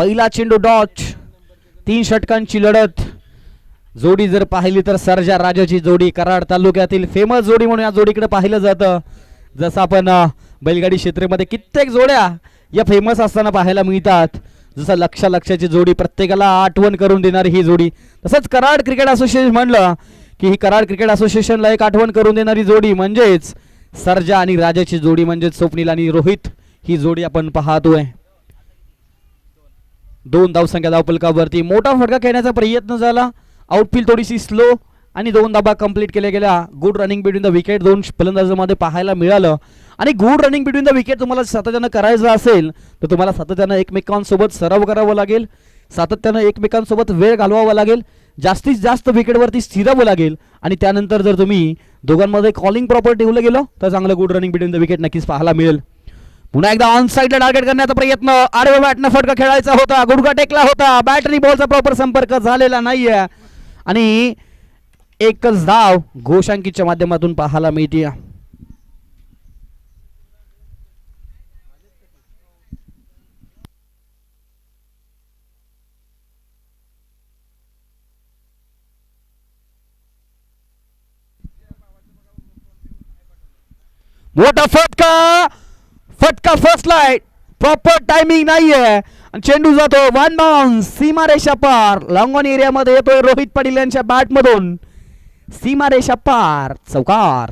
पहिला चेंडू डॉच तीन षटकांची लढत. जोडी जर पाहिली तर सरजा राजाची जोडी कराड तालुक्यातील फेमस जोडी म्हणून या जोडीकडे पाहिलं जातं. जसं आपण बैलगाडी क्षेत्रामध्ये कित्येक जोड्या या फेमस असताना पाहायला मिळतात. जसं लक्षा लक्षाची जोडी प्रत्येकाला आठवण करून देणारी ही जोडी. तसंच कराड क्रिकेट असोसिएशन म्हणलं की ही कराड क्रिकेट असोसिएशनला एक आठवण करून देणारी जोडी म्हणजेच सरजा आणि राजाची जोडी म्हणजेच स्वप्नील आणि रोहित. ही जोडी आपण पाहतोय. दोन धावसंख्या धावपलकावरती मोठा फटका खेळण्याचा प्रयत्न झाला. आउटफील्ड थोडीशी स्लो आणि दोन धाबा कंप्लीट केल्या गेल्या. Good running between the wicket दोन फलंदाजामध्ये पाहायला मिळालं. आणि good running between the wicket तुम्हाला सातत्यानं करायचं असेल तर तुम्हाला सातत्यानं एकमेकांसोबत सराव करावा लागेल. सातत्यानं एकमेकांसोबत वेळ घालवावा लागेल. जास्तीत जास्त विकेटवरती स्थिरावं लागेल. आणि त्यानंतर जर तुम्ही दोघांमध्ये कॉलिंग प्रॉपर ठेवलं गेलं तर चांगलं good running between the wicket नक्कीच पाहायला मिळेल. पुन्हा एकदा ऑन साईडला टार्गेट करण्याचा प्रयत्न. आडव्या बॅटनं फटका खेळायचा होता. गुडघा टेकला होता. बॅटरी बॉलचा प्रॉपर संपर्क झालेला नाहीये. आणि एकच धाव घोषांकीच्या माध्यमातून पाहायला मिळते मोठा फटका! फटका फर्स्ट लाइट प्रॉपर टायमिंग नाहीये. आणि चेंडू जातो वन बाउन्स सीमारेषा पार. लॉंगॉन एरियामध्ये येतोय रोहित पाटील यांच्या बॅटमधून सीमारेषा पार चौकार.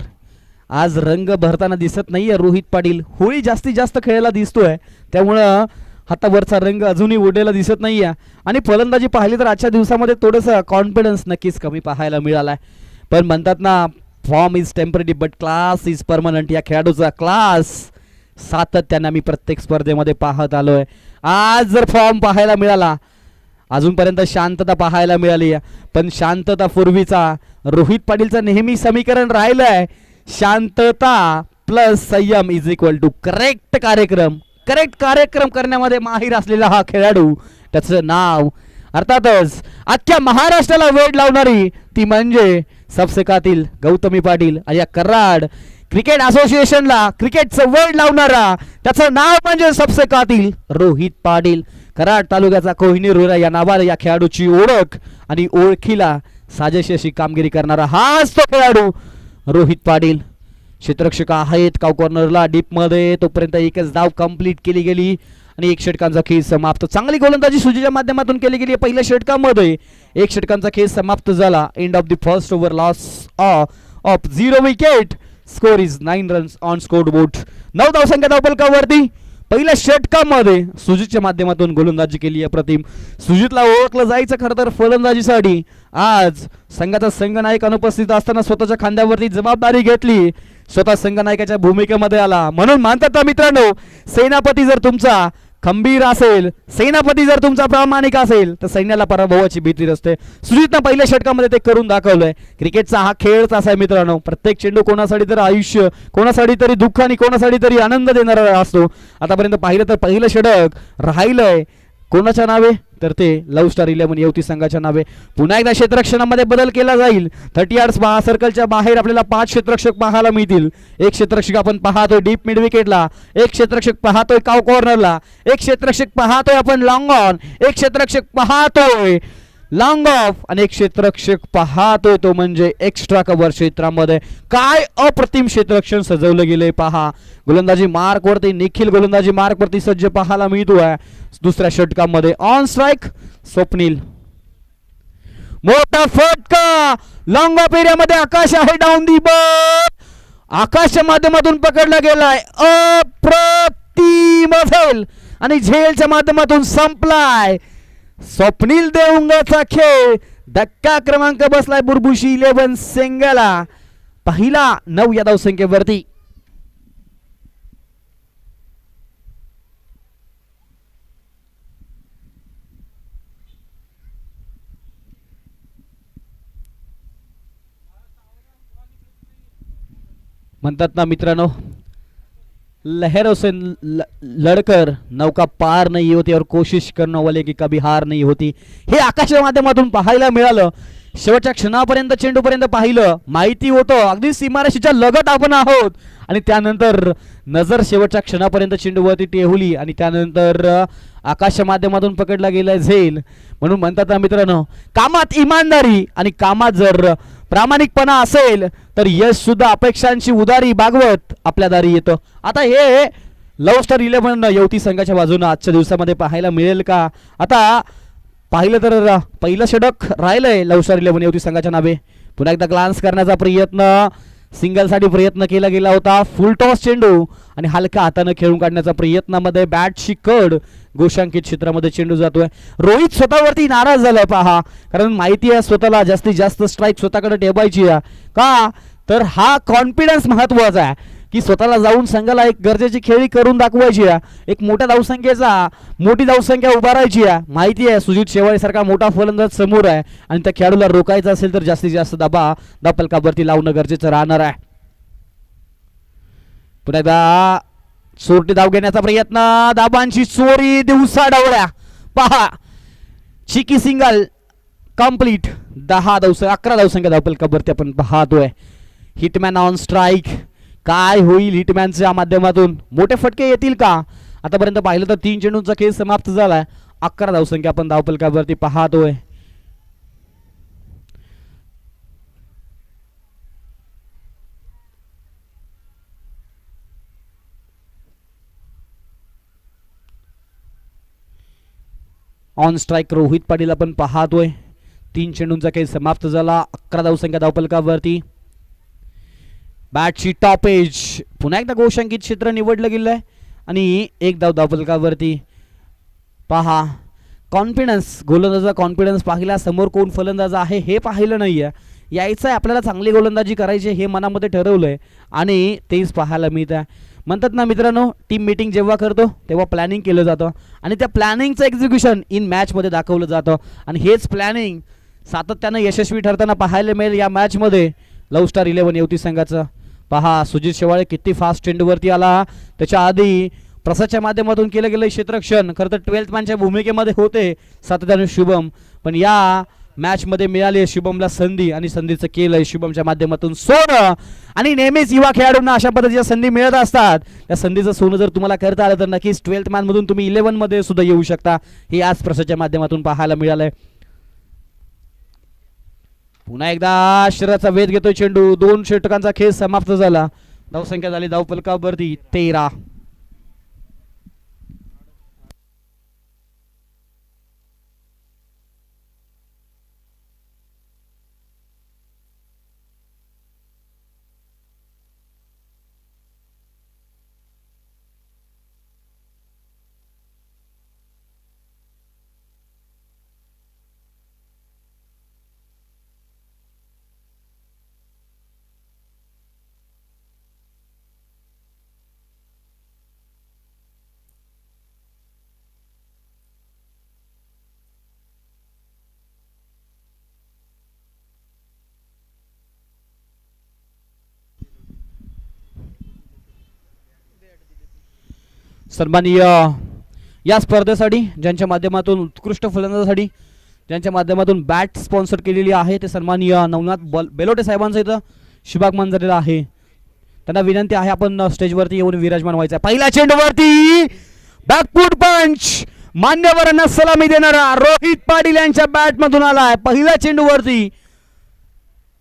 आज रंग भरताना दिसत नाहीये रोहित पाटील. होळी जास्तीत जास्त खेळायला दिसतोय. त्यामुळं हातावरचा रंग अजूनही उडलेला दिसत नाहीये. आणि फलंदाजी पाहिली तर आजच्या दिवसामध्ये थोडंसं कॉन्फिडन्स नक्कीच कमी पाहायला मिळालाय. पण म्हणतात ना form is temporary but class is permanent या खेळाडूचा क्लास सातत्यानं मी प्रत्येक स्पर्धेमध्ये पाहत आलोय. आज जर फॉर्म पाहायला मिळाला अजूनपर्यंत शांतता पाहायला मिळाली. आहे. पण शांतता पूर्वीचा रोहित पाटीलचं नेहमी समीकरण राहिलंय. शांतता प्लस संयम इज इक्वल टू करेक्ट कार्यक्रम. करेक्ट कार्यक्रम करण्यामध्ये माहीर असलेला हा खेळाडू त्याचं नाव अर्थातच अख्ख्या महाराष्ट्राला वेळ लावणारी ती म्हणजे सपसेकातील गौतमी पाटील अया या कराड. क्रिकेट असोसिएशनला क्रिकेटचं वेळ लावणारा त्याचं नाव म्हणजे सबसेकातील रोहित पाटील. कराड तालुक्याचा कोहिनी रोहिरा या नावाला या खेळाडूची ओळख आणि ओळखीला साजेशी अशी कामगिरी करणारा हाच तो खेळाडू रोहित पाटील. क्षेत्ररक्षक आहेत काव कॉर्नरला डीपमध्ये तोपर्यंत एकच धाव कंप्लीट केली गेली आणि एक षटकांचा खेळ समाप्त. चांगली गोलंदाजी सुजीच्या माध्यमातून केली गेली. पहिल्या षटकामध्ये एक षटकांचा खेळ समाप्त झाला. End of the first over loss of zero wicket score is nine runs on score board नऊ धावसंख्या धावपलकावरती पहिल्या षटकामध्ये सुजितच्या माध्यमातून गोलंदाजी केली आहे प्रतिम. सुजितला ओळखलं जायचं खरं तर फलंदाजीसाठी. आज संघाचा संघनायक अनुपस्थित असताना स्वतःच्या खांद्यावरती जबाबदारी घेतली. स्वतः संघनायकाच्या भूमिकेमध्ये आला. म्हणून मानतात मित्रांनो सेनापती जर तुमचा खंबीर असेल सेनापती जर तुमचा प्रामाणिक असेल तर सैन्याला पराभवाची भीती असते सुजितनं पहिल्या षटकामध्ये ते करून दाखवलंय. क्रिकेटचा हा खेळच असा आहे मित्रांनो. प्रत्येक चेंडू कोणासाठी तर आयुष्य कोणासाठी तरी दुःख आणि कोणासाठी तरी आनंद देणारा असतो. आतापर्यंत पाहिलं तर पहिलं षटक राहिलंय. कोणाच्या नावे? तर ते लव्ह स्टार इलेव्हन युवती संघाच्या नावे. पुन्हा एकदा क्षेत्रक्षणामध्ये बदल केला जाईल. थर्टी यार्ड्स सर्कलच्या बाहेर आपल्याला पाच क्षेत्रक्षक पाहायला मिळतील. एक क्षेत्रक्षक आपण पाहतोय डीप मिड विकेटला एक क्षेत्रक्षक पाहतोय काव कॉर्नरला एक क्षेत्रक्षक पाहतोय आपण लॉंग ऑन एक क्षेत्रक्षक पाहतोय लॉंग ऑफ आणि एक क्षेत्ररक्षक पाहतोय तो म्हणजे एक्स्ट्रा कव्हर क्षेत्रामध्ये. काय अप्रतिम क्षेत्ररक्षण सजवलं गेलंय पहा. गोलंदाजी मार्कवरती निखिल गोलंदाजी मार्कवरती सज्ज पाहायला मिळतोय. दुसऱ्या षटकामध्ये ऑन स्ट्राईक स्वप्नील. मोठा फटका! लॉंग ऑफ एरियामध्ये आकाश आहे डाऊन दी बॉल आकाशच्या माध्यमातून पकडला गेलाय. अप्रतिम असेल आणि झेलच्या माध्यमातून संपलाय. स्वप्नील देवंगाचा खेळ. धक्का क्रमांक बसलाय बुरभुशी इलेव्हन सेंगाला. पहिला नऊ या धावसंख्येवरती. म्हणतात ना मित्रांनो लहरों से ल- लड़कर नौका पार नहीं होती और कोशिश करणं वाले की कभी हार नहीं होती। हे आकाशाच्या माध्यमातून पाहायला मिळालं. शेवटच्या क्षणापर्यंत चेंडूपर्यंत पाहिलं. माहिती होतं अगदी सीमारेषेच्या लगत आपण आहोत. आणि त्यानंतर नजर शेवटच्या क्षणापर्यंत चेंडूवरती टेहली आणि त्यानंतर आकाश माध्यमातून पकडला गेला झेल. म्हणून म्हणतात ना मित्रांनो कामात इमानदारी आणि कामात जर प्रामाणिकपणा असेल तर यश सुद्धा अपेक्षांची उदारी बागवत आपल्या दारी येतं. आता हे लव्ह स्टार इलेव्हन युवती संघाच्या बाजूनं आजच्या दिवसामध्ये पाहायला मिळेल का? आता पाहिलं तर पहिलं षडक राहिलंय लव स्टार इलेव्हन युवती संघाच्या नावे. पुन्हा एकदा ग्लान्स करण्याचा प्रयत्न सिंगलसाठी प्रयत्न केला गेला होता. फुल टॉस चेंडू आणि हलक्या हातानं खेळून काढण्याचा प्रयत्नामध्ये बॅटची कड गोशांकित क्षेत्रामध्ये चेंडू जातोय. रोहित स्वतःवरती नाराज झालाय पहा. कारण माहिती आहे स्वतःला जास्तीत जास्त स्ट्राईक स्वतःकडे ठेवायची आहे. का? तर हा कॉन्फिडन्स महत्त्वाचा आहे की स्वतःला जाऊन संघाला एक गरजेची खेळी करून दाखवायची आहे. एक मोठ्या धावसंख्येचा मोठी धावसंख्या उभारायची आहे. माहिती आहे सुजित शेवाळे सारखा मोठा फलंदाज समोर आहे. आणि त्या खेळाडूला रोखायचा असेल तर जास्तीत जास्त दबा दापलकावरती लावणं गरजेचं राहणार आहे. पुन्हा एकदा चोरटी धाव घेण्याचा प्रयत्न. दाबांची चोरी दिवसा डावळ्या पहा चिकी सिंगल कंप्लीट दहा धावस अकरा धावसंख्या कबरती आपण पाहतोय. हिटमॅन ऑन स्ट्राईक काय होईल हिटमॅनच्या माध्यमातून? मोठे फटके येतील का? आतापर्यंत पाहिलं तर तीन चेंडूंचा खेळ समाप्त झालाय. अकरा धावसंख्या आपण धावपलकावरती पाहतोय. ऑन स्ट्राईक रोहित पाटील आपण पाहतोय. तीन चेंडूंचा खेळ समाप्त झाला. अकरा धावसंख्या धावपलकावरती. बॅटची टॉपेज पुन्हा एकदा गोशांकित क्षेत्र निवडलं गेलं आहे आणि एक धाव धावपलकावरती. पहा. कॉन्फिडन्स गोलंदाजा कॉन्फिडन्स पाहिला. समोर कोण फलंदाज आहे हे पाहिलं नाही आहे यायचं आहे आपल्याला चांगली गोलंदाजी करायची हे मनामध्ये ठरवलं आहे आणि तेच पाहायला मिळत आहे म्हणतात ना मित्रांनो टीम मीटिंग जेव्हा करतो तेव्हा प्लॅनिंग केलं जातं. आणि त्या प्लॅनिंगचं एक्झिक्युशन इन मॅचमध्ये दाखवलं जातं. आणि हेच प्लॅनिंग सातत्यानं यशस्वी ठरताना पाहायला मिळेल या मॅचमध्ये लव स्टार इलेव्हन युवती संघाचं. पहा सुजित शेवाळे किती फास्ट चेंडूवरती आला. त्याच्या आधी प्रसादच्या माध्यमातून केलं गेलं क्षेत्रक्षण खरं तर ट्वेल्थ मॅनच्या भूमिकेमध्ये होते सातत्याने शुभम. पण या मॅचमध्ये मिळाली आहे शुभमला संधी आणि संधीचं केलंय शुभमच्या माध्यमातून सोनं. आणि नेहमीच युवा खेळाडूंना अशा पद्धतीच्या संधी मिळत असतात. त्या संधीचं सोनं जर तुम्हाला करता आलं तर नक्कीच ट्वेल्थ मॅनमधून तुम्ही इलेव्हनमध्ये सुद्धा येऊ शकता. हे आज प्रसाच्या माध्यमातून पाहायला मिळालंय. पुन्हा एकदा शरीराचा वेध घेतोय चेंडू. दोन षटकांचा खेळ समाप्त झाला. धावसंख्या झाली धावपलकावरती तेरा. सन्माननीय या स्पर्धेसाठी ज्यांच्या माध्यमातून उत्कृष्ट फलंदाजासाठी ज्यांच्या माध्यमातून बॅट स्पॉन्सर केलेली आहे ते सन्माननीय नवनाथ बल बेलोटे साहेबांचं इथं शुभागमन झालेलं आहे. त्यांना विनंती आहे आपण स्टेजवरती येऊन विराजमान व्हायचं आहे. पहिल्या चेंडूवरती बॅकफूट पंच मान्यवरांना सलामी देणारा रोहित पाटील यांच्या बॅटमधून आलाय. पहिल्या चेंडूवरती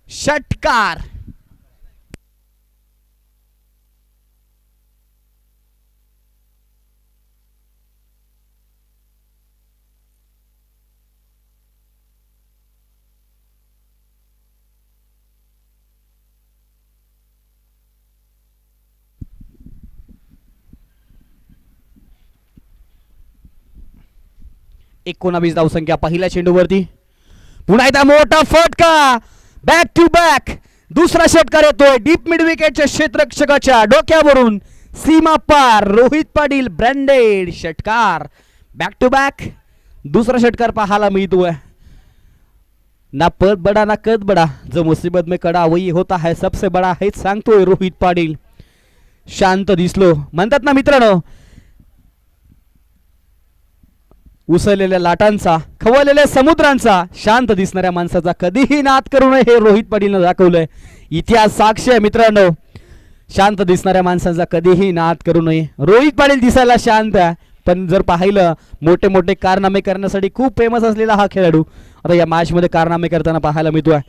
षटकार. एकोणावीस धावसंख्या पहिल्या चेंडूवरती. पुन्हा एकदा मोठा फटका. बॅक टू बॅक दुसरा षटकार येतोय. डीप मिड विकेटच्या क्षेत्रक्षकाच्या डोक्यावरून सीमा पार. रोहित पाटील ब्रँडेड षटकार. बॅक टू बॅक दुसरा षटकार पाहायला मिळतोय. ना पद बडा ना कद बडा. जो मुसीबत में कड़ा वही होता है सबसे बडा. हेच सांगतोय रोहित पाटील. शांत दिसलो. म्हणतात ना मित्रांनो उसळलेल्या लाटांचा खवळलेल्या समुद्रांचा शांत दिसणाऱ्या माणसाचा कधीही नाद करू नये हे रोहित पाटीलनं दाखवलंय. इतिहास साक्ष आहे मित्रांनो. शांत दिसणाऱ्या माणसांचा कधीही नाद करू नये. रोहित पाटील दिसायला शांत आहे पण जर पाहिलं मोठे मोठे कारनामे करण्यासाठी खूप फेमस असलेला हा खेळाडू. आता या मॅचमध्ये कारनामे करताना पाहायला मिळतोय.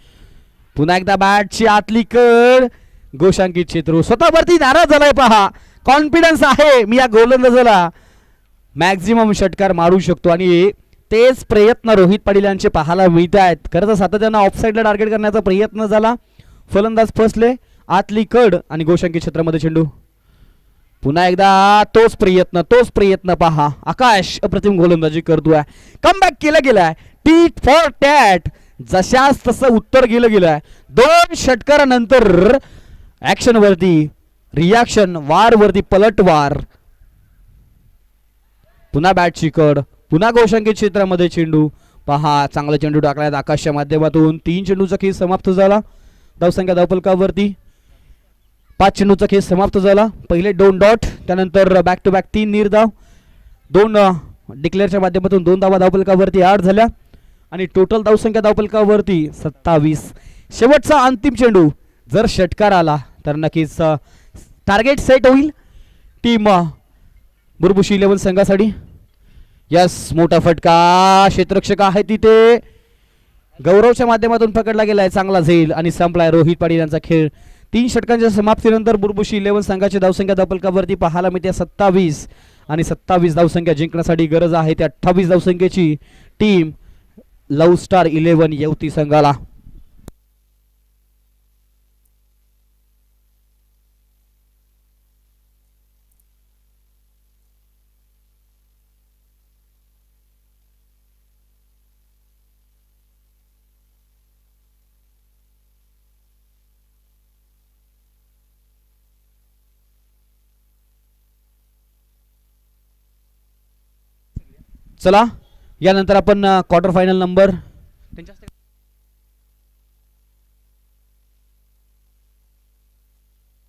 पुन्हा एकदा बॅटची आतली कड. गोशांकित क्षेत्र. स्वतःवरती नाराज झालाय पहा. कॉन्फिडन्स आहे. मी या गोलंदाजाला मॅक्झिमम षटकार मारू शकतो आणि तेच प्रयत्न रोहित पाटील यांचे पाहायला मिळत आहेत. खरं तर सातत्यानं ऑफसाईडला टार्गेट करण्याचा प्रयत्न झाला. फलंदाज फसले. आतली कड आणि गोशंकी क्षेत्रामध्ये चेंडू. पुन्हा एकदा तोच प्रयत्न तोच प्रयत्न पहा. आकाश अप्रतिम गोलंदाजी करतोय. कमबॅक केलं गेलाय. टीट फॉर टॅट जशास तसं उत्तर गेलं गेलंय. दोन षटकारानंतर ऍक्शन वरती रिॲक्शन वार वरती पलटवार. पुन्हा बॅट शिकड पुन्हा गोशांकित क्षेत्रामध्ये चेंडू. पहा चांगला चेंडू टाकल्यात आकाशच्या माध्यमातून. तीन चेंडूचा खेळ समाप्त झाला. धावसंख्या धावपलकावरती पाच चेंडूचा खेळ समाप्त झाला. पहिले दोन डॉट त्यानंतर बॅक टू बॅक तीन निर्धाव. दोन डिक्लेअरच्या माध्यमातून दोन धावा धावपलकावरती आठ झाल्या. आणि टोटल धावसंख्या धावपलकावरती सत्तावीस. शेवटचा अंतिम चेंडू. जर षटकार आला तर नक्कीच टार्गेट सेट होईल. टीम बुरबुशी इलेव्हन संघासाठी. यस मोठा फटका. क्षेत्ररक्षक आहे तिथे. गौरवच्या माध्यमातून पकडला गेलाय चांगला झेल आणि संपलाय रोहित पाटील यांचा खेळ. तीन षटकांच्या समाप्तीनंतर बुरबुशी इलेव्हन संघाची धावसंख्या दपलकावरती पाहायला मिळते. सत्तावीस आणि सत्तावीस धावसंख्या जिंकण्यासाठी गरज आहे. त्या अठ्ठावीस धावसंख्येची team love star eleven Yevati संघाला. चला यानंतर आपण क्वार्टर फायनल नंबर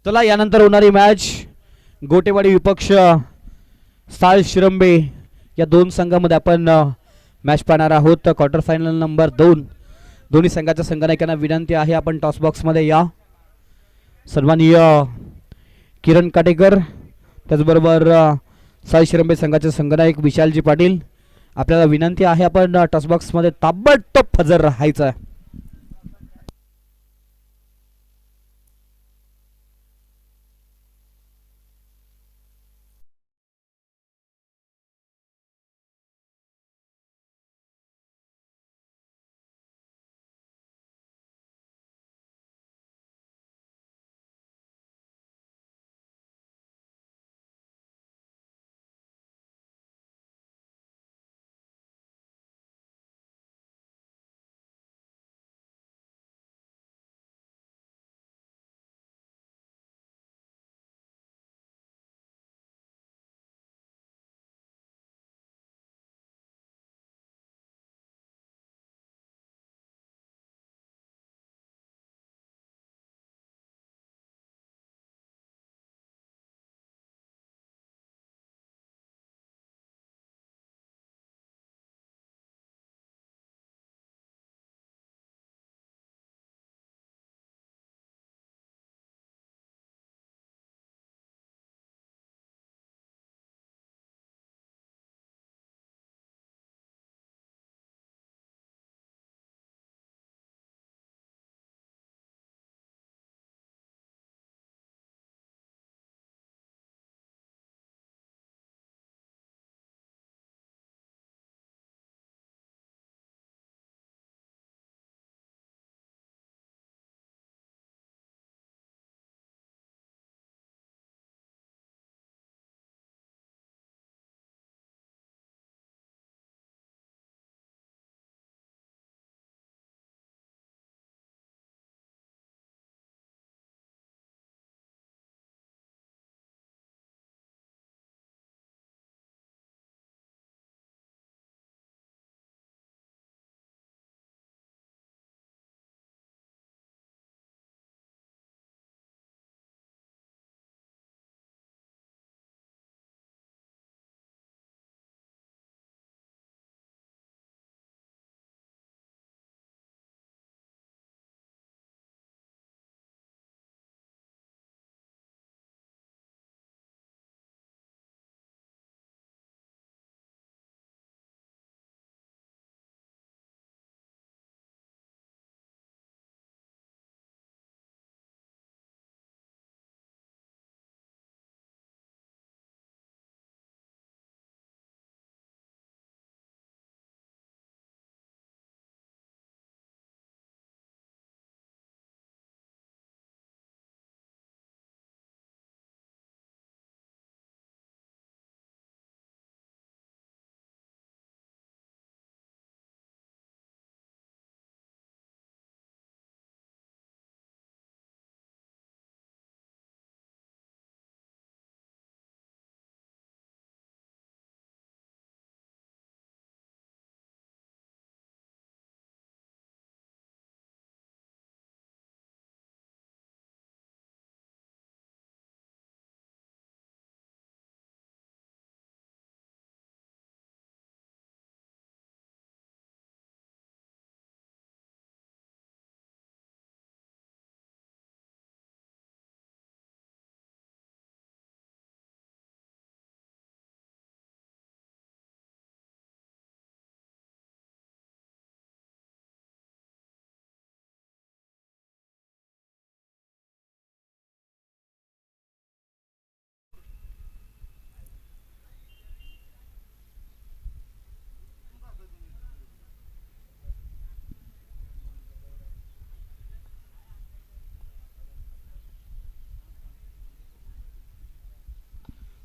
चला यानंतर होणारी मॅच गोटेवाडी विपक्ष साल शिरंबे या दोन संघामध्ये आपण मॅच पाहणार आहोत. क्वार्टर फायनल नंबर दोन. दोन्ही संघाच्या संघनायकांना विनंती आहे आपण टॉस बॉक्समध्ये या. सन्माननीय किरण काटेकर त्याचबरोबर साई शिरंबे संघाचे संघनायक विशालजी पाटील आपल्याला विनंती आहे आपण टचबॉक्समध्ये ताबडतोब हजर राहायचं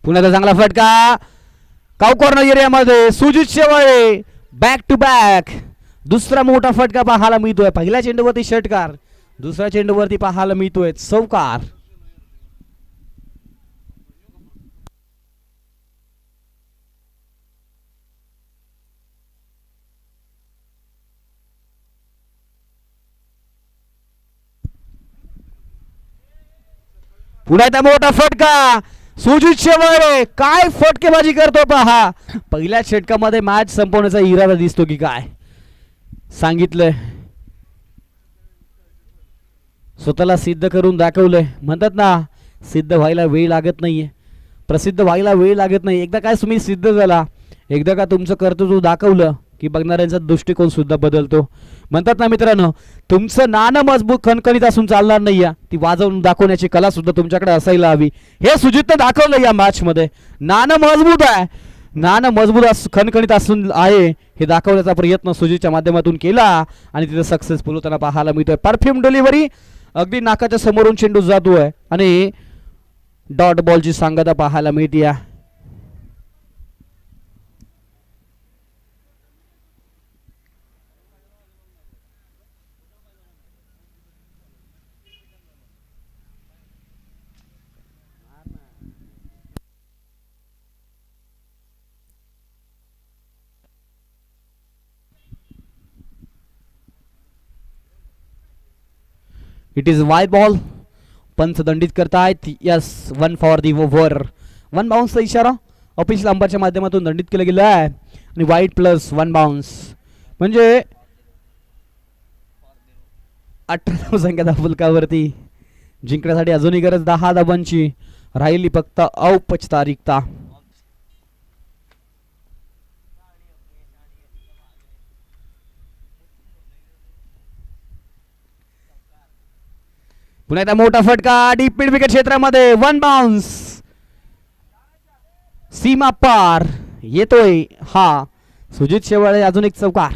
पुण्याचा चांगला फटका. कावकॉर्नर एरियामध्ये Sujit Shewale. Back to back दुसरा मोठा फटका पाहायला मिळतोय. पहिल्या चेंडूवरती षटकार. दुसऱ्या चेंडूवरती पाहायला मिळतोय चौकार. पुण्याचा मोठा फटका. सुजित शेवाळे काय फटकेबाजी करतो पहा. पहिल्या षटकामध्ये मॅच संपवण्याचा इरादा दिसतो की काय? सांगितलंय. स्वतःला सिद्ध करून दाखवलंय. म्हणतात ना सिद्ध व्हायला वेळ लागत नाहीये. प्रसिद्ध व्हायला वेळ लागत नाही. एकदा काय तुम्ही सिद्ध झाला एकदा का तुमचं कर्तृत्व दाखवलं की बघणाऱ्यांचा दृष्टिकोन सुद्धा बदलतो. म्हणतात ना मित्रांनो तुमचं नाणं मजबूत खणखणीत असून चालणार नाही या ती वाजवून दाखवण्याची कला सुद्धा तुमच्याकडे असायला हवी. हे सुजितनं दाखवलं या मॅचमध्ये नाणं मजबूत आहे. नाणं मजबूत अस खणखणीत असून आहे हे दाखवण्याचा प्रयत्न सुजितच्या माध्यमातून केला आणि तिथं सक्सेसफुल होताना पाहायला मिळतोय. परफ्यूम डिलिव्हरी अगदी नाकाच्या समोरून चेंडू जातोय. आणि डॉट बॉलची सांगता पाहायला मिळते इट इज वाय बॉल पंच दंडित करतायत yes one for the over one बाउन्सचा इशारा ऑफिशियल अंबरच्या माध्यमातून दंडित केलं गेलं आहे आणि वाईट प्लस वन बाउन्स म्हणजे अठरा धावसंख्या धावफलकावरती जिंकण्यासाठी अजूनही गरज दहा धाबांची राहिली फक्त औपचारिकता पुन्हा एकदा मोठा फटका डीप मिड विकेट क्षेत्रामध्ये. वन बाउन्स सीमा पार. येतोय हा. सुजित शेवाळे अजून एक चौकार.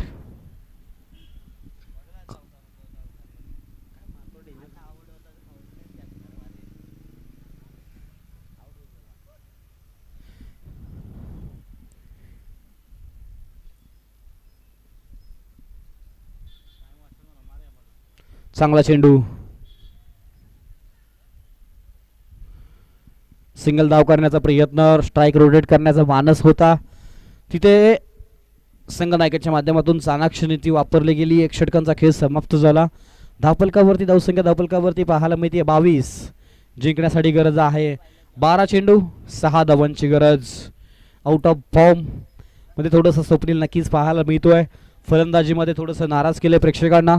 चांगला चेंडू. सिंगल धाव करण्याचा प्रयत्न स्ट्राईक रोटेट करण्याचा मानस होता. तिथे संघनायकाच्या माध्यमातून चाणाक्ष नीती वापरली गेली. एक षटकांचा खेळ समाप्त झाला. धावपलकावरती धावसंख्या धावपलकावरती पाहायला मिळते. बावीस जिंकण्यासाठी गरज आहे. बारा चेंडू सहा धावांची गरज. आउट ऑफ फॉर्ममध्ये थोडंसं स्वप्नील नक्कीच पाहायला मिळतोय. फलंदाजीमध्ये थोडंसं नाराज केलं प्रेक्षकांना.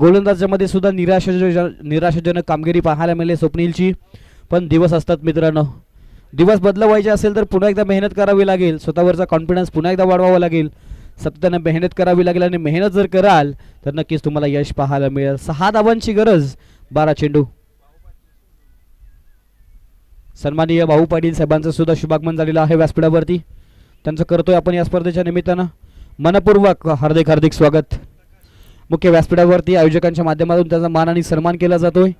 गोलंदाजामध्ये सुद्धा निराशाजनक निराशाजनक कामगिरी पाहायला मिळाली स्वप्नीलची. पण दिवस असतात मित्रांनो. दिवस बदलवायचे असेल तर पुन्हा एकदा मेहनत करावी लागेल. स्वतःवरचा कॉन्फिडन्स पुन्हा एकदा वाढवावा लागेल. सततानं मेहनत करावी लागेल आणि मेहनत जर कराल तर नक्कीच तुम्हाला यश पाहायला मिळेल. सहा धावांची गरज बारा चेंडू. सन्माननीय भाऊ पाटील साहेबांचं सुद्धा शुभागमन झालेलं आहे व्यासपीठावरती. त्यांचं करतोय आपण या स्पर्धेच्या निमित्तानं. मनपूर्वक हार्दिक हार्दिक स्वागत. मुख्य व्यासपीठावरती आयोजकांच्या माध्यमातून त्यांचा मान आणि सन्मान केला जातोय.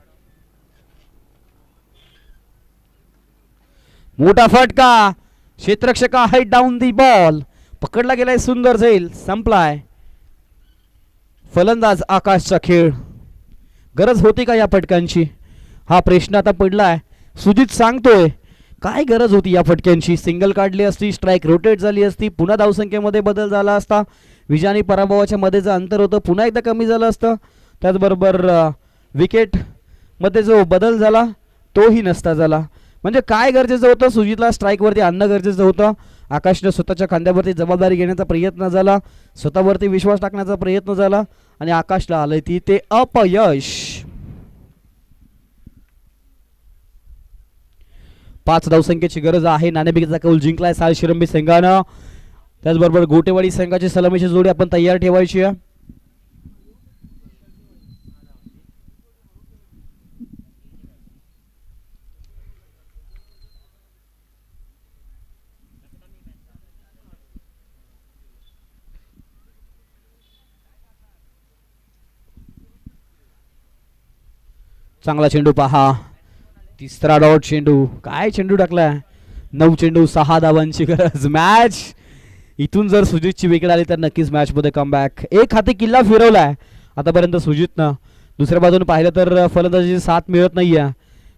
मोठा फटका. क्षेत्रक्षका हाईट डाऊन दी बॉल पकडला गेलाय सुंदर जाईल संपलाय. फलंदाज आकाशचा खेळ. गरज होती का या फटक्यांची? हा प्रश्न आता पडलाय. सुजित सांगतोय काय गरज होती या फटक्यांची? सिंगल काढली असती स्ट्राईक रोटेट झाली असती पुन्हा धावसंख्येमध्ये बदल झाला असता. विजानी पराभवाच्या मध्ये जे अंतर होतं पुन्हा एकदा कमी झालं असतं. त्याचबरोबर विकेटमध्ये जो बदल झाला तोही नसता झाला. म्हणजे काय गरजेचं होतं? सुजितला स्ट्राईकवरती आणणं गरजेचं होतं. आकाशनं स्वतःच्या खांद्यावरती जबाबदारी घेण्याचा प्रयत्न झाला. स्वतःवरती विश्वास टाकण्याचा प्रयत्न झाला. आणि आकाशला आलंय ती ते अपयश. पाच धावसंख्येची गरज आहे. नाणेफेकीचा कौल जिंकलाय साल शिरंबी संघानं. त्याचबरोबर गोटेवाडी संघाची सलामीची जोडी आपण तयार ठेवायची आहे. चांगला चेंडू पहा. तिसरा डॉट चेंडू. काय चेंडू टाकलाय? नऊ चेंडू सहा धावांची गरज. मॅच! इथून जर सुजितची विकेट आली तर नक्कीच मॅचमध्ये कमबॅक एक हाती किल्ला फिरवलाय. आतापर्यंत सुजितनं. दुसऱ्या बाजूने पाहिलं तर फलंदाजी साथ मिळत नाहीये.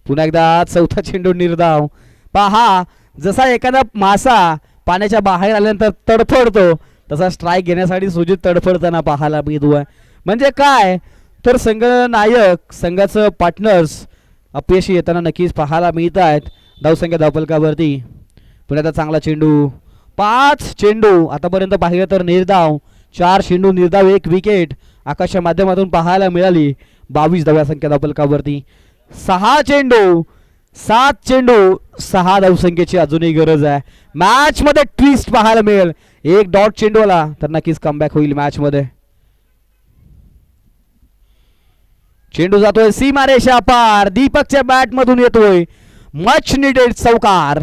पुन्हा एकदा चौथा चेंडू निर्धाव. पहा जसा एखादा मासा पाण्याच्या बाहेर आल्यानंतर तडफडतो तसा स्ट्राईक घेण्यासाठी सुजित तडफडताना पाहायला मिळतोय. म्हणजे काय? तर संघ नायक संघाचं पार्टनर्स अपयशी येताना नक्कीच पाहायला मिळत आहेत धावसंख्या धावपलकावरती पुण्याचा आता चांगला चेंडू. पाच चेंडू. आतापर्यंत पाहिलं तर निर्धाव. चार चेंडू निर्धाव एक विकेट आकाशच्या माध्यमातून पाहायला मिळाली. बावीस धाव्या संख्या धावपलकावरती सहा चेंडू. सात चेंडू. सहा धावसंख्येची अजूनही गरज आहे. मॅच मध्ये ट्विस्ट पाहायला मिळेल. एक डॉट चेंडू आला तर नक्कीच कमबॅक होईल मॅच मध्ये चेंडू जातोय. सीमा रेषा पार. दीपकच्या बॅट मधून येतोय. मच निडेड चौकार.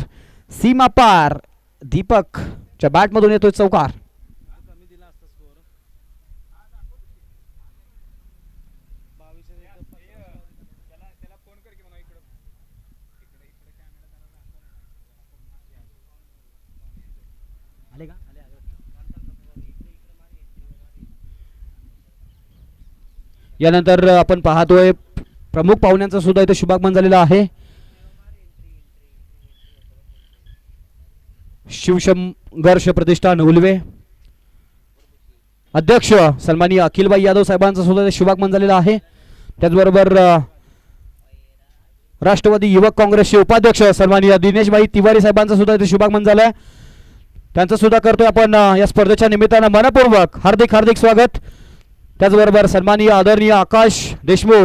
सीमा पार. दीपकच्या बॅट मधून येतोय चौकार. आले का? यानंतर आपण पाहतोय प्रमुख पाहुण्यांचा सुद्धा इथे शुभागमन झालेला आहे. शिवसंघर्ष प्रतिष्ठान उलवे अध्यक्ष सन्मानी अखिलबाई यादव साहेबांचा सुद्धा शुभागमन झालेला आहे. त्याचबरोबर राष्ट्रवादी युवक काँग्रेसचे उपाध्यक्ष सन्माननीय दिनेशभाई तिवारी साहेबांचं सुद्धा इथे शुभागमन झालंय. त्यांचं सुद्धा करतोय आपण या स्पर्धेच्या निमित्तानं मनपूर्वक हार्दिक हार्दिक स्वागत. त्याचबरोबर सन्माननीय आदरणीय आकाश देशमुख.